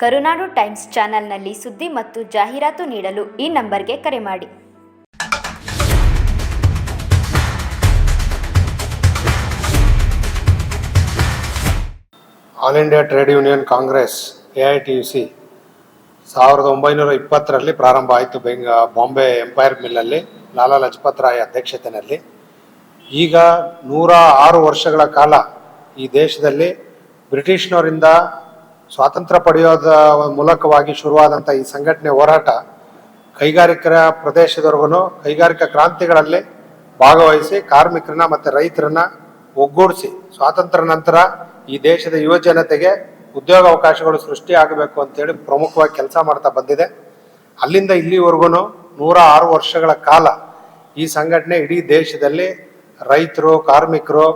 ಕರುನಾಡು times ಚಾನೆಲ್ನಲ್ಲಿ ಸುದ್ದಿ ಮತ್ತು ಜಾಹೀರಾತು ನೀಡಲು ಈ ನಂಬರ್ಗೆ ಕರೆ ಮಾಡಿ. All India Trade Union Congress, A I T U C, ಸಾವಿರದ ಒಂಬೈನೂರ ಇಪ್ಪತ್ತರಲ್ಲಿ ಪ್ರಾರಂಭ ಆಯಿತು ಬೆಂಗ, ಬಾಂಬೆ ಎಂಪೈರ್ ಮಿಲ್ಲಲ್ಲಿ ಲಾಲಾ ಲಜಪತ್ ರಾಯ್ ಅಧ್ಯಕ್ಷತೆಯಲ್ಲಿ. ಈಗ ನೂರ ಆರು ವರ್ಷಗಳ ಕಾಲ ಈ ದೇಶದಲ್ಲಿ ಬ್ರಿಟಿಷ್ನವರಿಂದ ಸ್ವಾತಂತ್ರ್ಯ ಪಡೆಯೋದ ಮೂಲಕವಾಗಿ ಶುರುವಾದಂಥ ಈ ಸಂಘಟನೆ ಹೋರಾಟ ಕೈಗಾರಿಕರ ಪ್ರದೇಶದವರೆಗೂ ಕೈಗಾರಿಕಾ ಕ್ರಾಂತಿಗಳಲ್ಲಿ ಭಾಗವಹಿಸಿ ಕಾರ್ಮಿಕರನ್ನ ಮತ್ತು ರೈತರನ್ನ ಒಗ್ಗೂಡಿಸಿ ಸ್ವಾತಂತ್ರ್ಯ ನಂತರ ಈ ದೇಶದ ಯುವ ಜನತೆಗೆ ಉದ್ಯೋಗ ಅವಕಾಶಗಳು ಸೃಷ್ಟಿ ಆಗಬೇಕು ಅಂತೇಳಿ ಪ್ರಮುಖವಾಗಿ ಕೆಲಸ ಮಾಡ್ತಾ ಬಂದಿದೆ. ಅಲ್ಲಿಂದ ಇಲ್ಲಿವರೆಗೂ ನೂರ ಆರು ವರ್ಷಗಳ ಕಾಲ ಈ ಸಂಘಟನೆ ಇಡೀ ದೇಶದಲ್ಲಿ ರೈತರು, ಕಾರ್ಮಿಕರು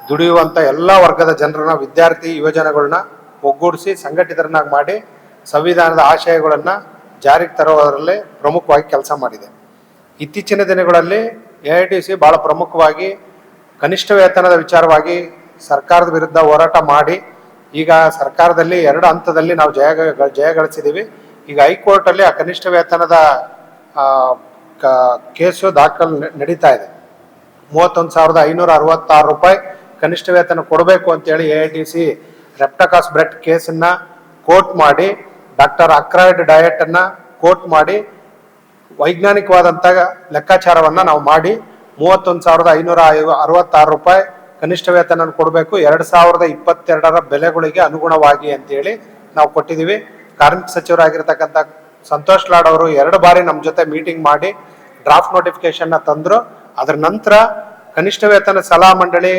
ದುಡಿಯುವಂಥ ಎಲ್ಲ ವರ್ಗದ ಜನರನ್ನ, ವಿದ್ಯಾರ್ಥಿ ಯುವಜನಗಳನ್ನ ಒಗ್ಗೂಡಿಸಿ ಸಂಘಟಿತರನ್ನಾಗಿ ಮಾಡಿ ಸಂವಿಧಾನದ ಆಶಯಗಳನ್ನು ಜಾರಿಗೆ ತರೋದರಲ್ಲಿ ಪ್ರಮುಖವಾಗಿ ಕೆಲಸ ಮಾಡಿದೆ. ಇತ್ತೀಚಿನ ದಿನಗಳಲ್ಲಿ ಎ ಐ ಟಿ ಸಿ ಭಾಳ ಪ್ರಮುಖವಾಗಿ ಕನಿಷ್ಠ ವೇತನದ ವಿಚಾರವಾಗಿ ಸರ್ಕಾರದ ವಿರುದ್ಧ ಹೋರಾಟ ಮಾಡಿ, ಈಗ ಸರ್ಕಾರದಲ್ಲಿ ಎರಡು ಹಂತದಲ್ಲಿ ನಾವು ಜಯ ಜಯಗಳಿಸಿದ್ದೀವಿ ಜಯ ಗಳಿಸಿದ್ದೀವಿ ಈಗ ಹೈಕೋರ್ಟಲ್ಲಿ ಆ ಕನಿಷ್ಠ ವೇತನದ ಕೇಸು ದಾಖಲು ನಡೀತಾ ಇದೆ. ಮೂವತ್ತೊಂದು ಸಾವಿರದ ಐನೂರ ಅರವತ್ತಾರು ರೂಪಾಯಿ ಕನಿಷ್ಠ ವೇತನ ಕೊಡಬೇಕು ಅಂತೇಳಿ A I T C Reptakos Brett ಕೇಸನ್ನ quote ಮಾಡಿ, ಡಾಕ್ಟರ್ ಅಕ್ರಾಯ್ಡ್ ಡಯಟ್ ಅನ್ನ ಕೋರ್ಟ್ ಮಾಡಿ ವೈಜ್ಞಾನಿಕವಾದಂಥ ಲೆಕ್ಕಾಚಾರವನ್ನ ನಾವು ಮಾಡಿ, ಮೂವತ್ತೊಂದು ಸಾವಿರದ ಐನೂರ ಅರವತ್ತಾರು ರೂಪಾಯಿ ಕನಿಷ್ಠ ವೇತನ ಕೊಡಬೇಕು. ಎರಡು ಸಾವಿರದ ಇಪ್ಪತ್ತೆರಡರ ಬೆಲೆಗಳಿಗೆ ಅನುಗುಣವಾಗಿ ಅಂತೇಳಿ ನಾವು ಕೊಟ್ಟಿದ್ದೀವಿ. ಕಾರ್ಮಿಕ ಸಚಿವರಾಗಿರ್ತಕ್ಕಂಥ ಸಂತೋಷ್ ಲಾಡ್ ಅವರು ಎರಡು ಬಾರಿ ನಮ್ಮ ಜೊತೆ ಮೀಟಿಂಗ್ ಮಾಡಿ ಡ್ರಾಫ್ಟ್ ನೋಟಿಫಿಕೇಶನ್ ತಂದರು ತಂದ್ರು. ಅದರ ನಂತರ ಕನಿಷ್ಠ ವೇತನ ಸಲಹಾ ಮಂಡಳಿ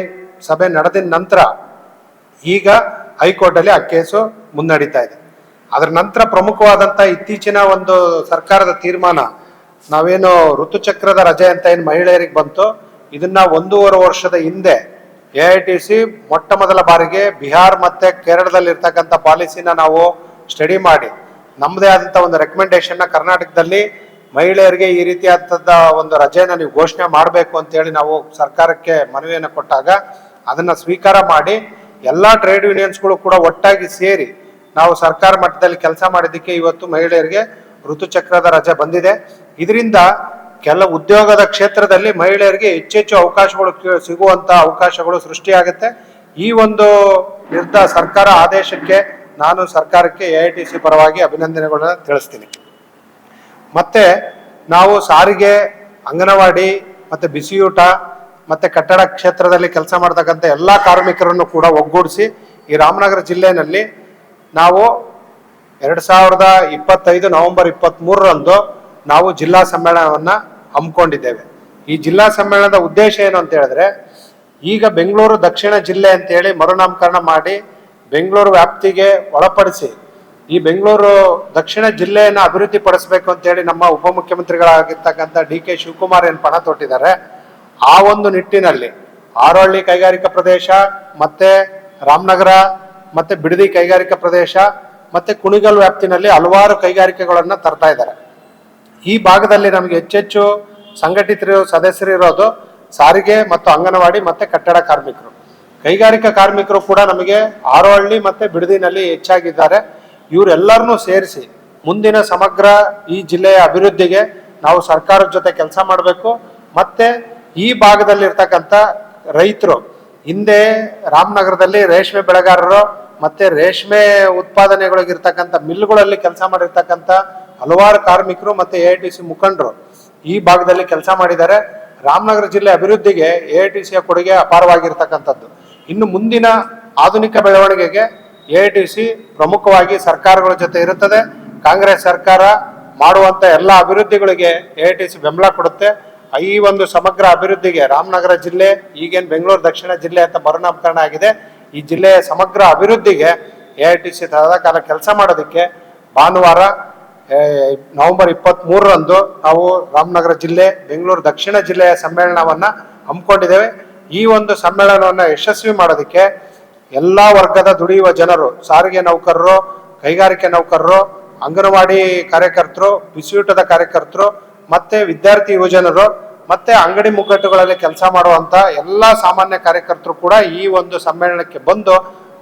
ಸಭೆ ನಡೆದ ನಂತರ ಈಗ ಹೈಕೋರ್ಟ್ ಅಲ್ಲಿ ಆ ಕೇಸು ಮುನ್ನಡೀತಾ ಇದೆ. ಅದರ ನಂತರ ಪ್ರಮುಖವಾದಂತ ಇತ್ತೀಚಿನ ಒಂದು ಸರ್ಕಾರದ ತೀರ್ಮಾನ, ನಾವೇನು ಋತುಚಕ್ರದ ರಜೆ ಅಂತ ಏನು ಮಹಿಳೆಯರಿಗೆ ಬಂತು, ಇದನ್ನ ಒಂದೂವರೆ ವರ್ಷದ ಹಿಂದೆ ಎ ಐ ಟಿ ಸಿ ಮೊಟ್ಟ ಮೊದಲ ಬಾರಿಗೆ ಬಿಹಾರ್ ಮತ್ತೆ ಕೇರಳದಲ್ಲಿ ಇರ್ತಕ್ಕಂಥ ಪಾಲಿಸಿನ ನಾವು ಸ್ಟಡಿ ಮಾಡಿ ನಮ್ಮದೇ ಆದಂತ ಒಂದು ರೆಕಮೆಂಡೇಶನ್ನ ಕರ್ನಾಟಕದಲ್ಲಿ ಮಹಿಳೆಯರಿಗೆ ಈ ರೀತಿಯಾದ ಒಂದು ರಜೆಯನ್ನು ನೀವು ಘೋಷಣೆ ಮಾಡಬೇಕು ಅಂತೇಳಿ ನಾವು ಸರ್ಕಾರಕ್ಕೆ ಮನವಿಯನ್ನು ಕೊಟ್ಟಾಗ ಅದನ್ನ ಸ್ವೀಕಾರ ಮಾಡಿ ಎಲ್ಲಾ ಟ್ರೇಡ್ ಯೂನಿಯನ್ಸ್ಗಳು ಕೂಡ ಒಟ್ಟಾಗಿ ಸೇರಿ ನಾವು ಸರ್ಕಾರ ಮಟ್ಟದಲ್ಲಿ ಕೆಲಸ ಮಾಡಿದ್ದಕ್ಕೆ ಇವತ್ತು ಮಹಿಳೆಯರಿಗೆ ಋತುಚಕ್ರದ ರಜೆ ಬಂದಿದೆ. ಇದರಿಂದ ಕೆಲ ಉದ್ಯೋಗದ ಕ್ಷೇತ್ರದಲ್ಲಿ ಮಹಿಳೆಯರಿಗೆ ಹೆಚ್ಚೆಚ್ಚು ಅವಕಾಶಗಳು ಸಿಗುವಂತ ಅವಕಾಶಗಳು ಸೃಷ್ಟಿಯಾಗುತ್ತೆ. ಈ ಒಂದು ನಿರ್ಧಾರ ಸರ್ಕಾರ ಆದೇಶಕ್ಕೆ ನಾನು ಸರ್ಕಾರಕ್ಕೆ ಎ ಐ ಟಿ ಸಿ ಪರವಾಗಿ ಅಭಿನಂದನೆಗಳನ್ನ ತಿಳಿಸ್ತೀನಿ. ಮತ್ತೆ ನಾವು ಸಾರಿಗೆ, ಅಂಗನವಾಡಿ ಮತ್ತೆ ಬಿಸಿಯೂಟ ಮತ್ತೆ ಕಟ್ಟಡ ಕ್ಷೇತ್ರದಲ್ಲಿ ಕೆಲಸ ಮಾಡ್ತಕ್ಕಂಥ ಎಲ್ಲ ಕಾರ್ಮಿಕರನ್ನು ಕೂಡ ಒಗ್ಗೂಡಿಸಿ ಈ ರಾಮನಗರ ಜಿಲ್ಲೆಯಲ್ಲಿ ನಾವು ಎರಡ್ ಸಾವಿರದ ಇಪ್ಪತ್ತೈದು ನವೆಂಬರ್ ಇಪ್ಪತ್ತ್ಮೂರರಂದು ನಾವು ಜಿಲ್ಲಾ ಸಮ್ಮೇಳನವನ್ನ ಹಮ್ಮಿಕೊಂಡಿದ್ದೇವೆ. ಈ ಜಿಲ್ಲಾ ಸಮ್ಮೇಳನದ ಉದ್ದೇಶ ಏನು ಅಂತ ಹೇಳಿದ್ರೆ, ಈಗ ಬೆಂಗಳೂರು ದಕ್ಷಿಣ ಜಿಲ್ಲೆ ಅಂತೇಳಿ ಮರುನಾಮಕರಣ ಮಾಡಿ ಬೆಂಗಳೂರು ವ್ಯಾಪ್ತಿಗೆ ಒಳಪಡಿಸಿ ಈ ಬೆಂಗಳೂರು ದಕ್ಷಿಣ ಜಿಲ್ಲೆಯನ್ನು ಅಭಿವೃದ್ಧಿ ಪಡಿಸಬೇಕು ಅಂತೇಳಿ ನಮ್ಮ ಉಪಮುಖ್ಯಮಂತ್ರಿಗಳಾಗಿರ್ತಕ್ಕಂಥ ಡಿ ಕೆ ಶಿವಕುಮಾರ್ ಏನು ಪಣ ತೊಟ್ಟಿದ್ದಾರೆ ಆ ಒಂದು ನಿಟ್ಟಿನಲ್ಲಿ ಆರೋಳ್ಳಿ ಕೈಗಾರಿಕಾ ಪ್ರದೇಶ, ಮತ್ತೆ ರಾಮನಗರ, ಮತ್ತೆ ಬಿಡದಿ ಕೈಗಾರಿಕಾ ಪ್ರದೇಶ, ಮತ್ತೆ ಕುಣಿಗಲ್ ವ್ಯಾಪ್ತಿನಲ್ಲಿ ಹಲವಾರು ಕೈಗಾರಿಕೆಗಳನ್ನ ತರ್ತಾ ಇದ್ದಾರೆ. ಈ ಭಾಗದಲ್ಲಿ ನಮಗೆ ಹೆಚ್ಚೆಚ್ಚು ಸಂಘಟಿತರು, ಸದಸ್ಯರು ಇರೋದು ಸಾರಿಗೆ ಮತ್ತು ಅಂಗನವಾಡಿ ಮತ್ತೆ ಕಟ್ಟಡ ಕಾರ್ಮಿಕರು. ಕೈಗಾರಿಕಾ ಕಾರ್ಮಿಕರು ಕೂಡ ನಮಗೆ ಆರೋಹಳ್ಳಿ ಮತ್ತೆ ಬಿಡದಿನಲ್ಲಿ ಹೆಚ್ಚಾಗಿದ್ದಾರೆ. ಇವರೆಲ್ಲರನ್ನೂ ಸೇರಿಸಿ ಮುಂದಿನ ಸಮಗ್ರ ಈ ಜಿಲ್ಲೆಯ ಅಭಿವೃದ್ಧಿಗೆ ನಾವು ಸರ್ಕಾರದ ಜೊತೆ ಕೆಲಸ ಮಾಡಬೇಕು. ಮತ್ತೆ ಈ ಭಾಗದಲ್ಲಿರ್ತಕ್ಕಂಥ ರೈತರು, ಹಿಂದೆ ರಾಮನಗರದಲ್ಲಿ ರೇಷ್ಮೆ ಬೆಳೆಗಾರರು ಮತ್ತೆ ರೇಷ್ಮೆ ಉತ್ಪಾದನೆಗಳಿಗಿರ್ತಕ್ಕಂಥ ಮಿಲ್ಗಳಲ್ಲಿ ಕೆಲಸ ಮಾಡಿರ್ತಕ್ಕಂಥ ಹಲವಾರು ಕಾರ್ಮಿಕರು ಮತ್ತೆ ಎ ಐ ಟಿ ಸಿ ಮುಖಂಡರು ಈ ಭಾಗದಲ್ಲಿ ಕೆಲಸ ಮಾಡಿದ್ದಾರೆ. ರಾಮನಗರ ಜಿಲ್ಲೆ ಅಭಿವೃದ್ಧಿಗೆ ಎ ಟಿ ಸಿಯ ಕೊಡುಗೆ ಅಪಾರವಾಗಿರ್ತಕ್ಕಂಥದ್ದು. ಇನ್ನು ಮುಂದಿನ ಆಧುನಿಕ ಬೆಳವಣಿಗೆಗೆ ಎ ಟಿ ಸಿ ಪ್ರಮುಖವಾಗಿ ಸರ್ಕಾರಗಳ ಜೊತೆ ಇರುತ್ತದೆ. ಕಾಂಗ್ರೆಸ್ ಸರ್ಕಾರ ಮಾಡುವಂತ ಎಲ್ಲ ಅಭಿವೃದ್ಧಿಗಳಿಗೆ ಎ ಟಿ ಸಿ ಬೆಂಬಲ ಕೊಡುತ್ತೆ. ಈ ಒಂದು ಸಮಗ್ರ ಅಭಿವೃದ್ಧಿಗೆ ರಾಮನಗರ ಜಿಲ್ಲೆ, ಈಗೇನು ಬೆಂಗಳೂರು ದಕ್ಷಿಣ ಜಿಲ್ಲೆ ಅಂತ ಮರುನಾಮಕರಣ ಆಗಿದೆ. ಈ ಜಿಲ್ಲೆಯ ಸಮಗ್ರ ಅಭಿವೃದ್ಧಿಗೆ ಎ ಐ ಟಿ ಸಿ ಕಾಲ ಕೆಲಸ ಮಾಡೋದಕ್ಕೆ ಭಾನುವಾರ ನವೆಂಬರ್ ಇಪ್ಪತ್ತ್ ಮೂರರಂದು ನಾವು ರಾಮನಗರ ಜಿಲ್ಲೆ, ಬೆಂಗಳೂರು ದಕ್ಷಿಣ ಜಿಲ್ಲೆಯ ಸಮ್ಮೇಳನವನ್ನ ಹಮ್ಮಿಕೊಂಡಿದ್ದೇವೆ. ಈ ಒಂದು ಸಮ್ಮೇಳನವನ್ನ ಯಶಸ್ವಿ ಮಾಡೋದಕ್ಕೆ ಎಲ್ಲಾ ವರ್ಗದ ದುಡಿಯುವ ಜನರು, ಸಾರಿಗೆ ನೌಕರರು, ಕೈಗಾರಿಕೆ ನೌಕರರು, ಅಂಗನವಾಡಿ ಕಾರ್ಯಕರ್ತರು, ಬಿಸಿಯೂಟದ ಕಾರ್ಯಕರ್ತರು ಮತ್ತೆ ವಿದ್ಯಾರ್ಥಿ ಯುವಜನರು ಮತ್ತೆ ಅಂಗಡಿ ಮುಗ್ಗಟ್ಟುಗಳಲ್ಲಿ ಕೆಲಸ ಮಾಡುವಂತ ಎಲ್ಲಾ ಸಾಮಾನ್ಯ ಕಾರ್ಯಕರ್ತರು ಕೂಡ ಈ ಒಂದು ಸಮ್ಮೇಳನಕ್ಕೆ ಬಂದು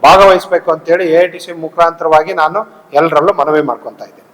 ಭಾಗವಹಿಸಬೇಕು ಅಂತೇಳಿ ಎ ಐ ಟಿ ಸಿ ಮುಖಾಂತರವಾಗಿ ನಾನು ಎಲ್ಲರಲ್ಲೂ ಮನವಿ ಮಾಡ್ಕೊತಾ ಇದ್ದೀನಿ.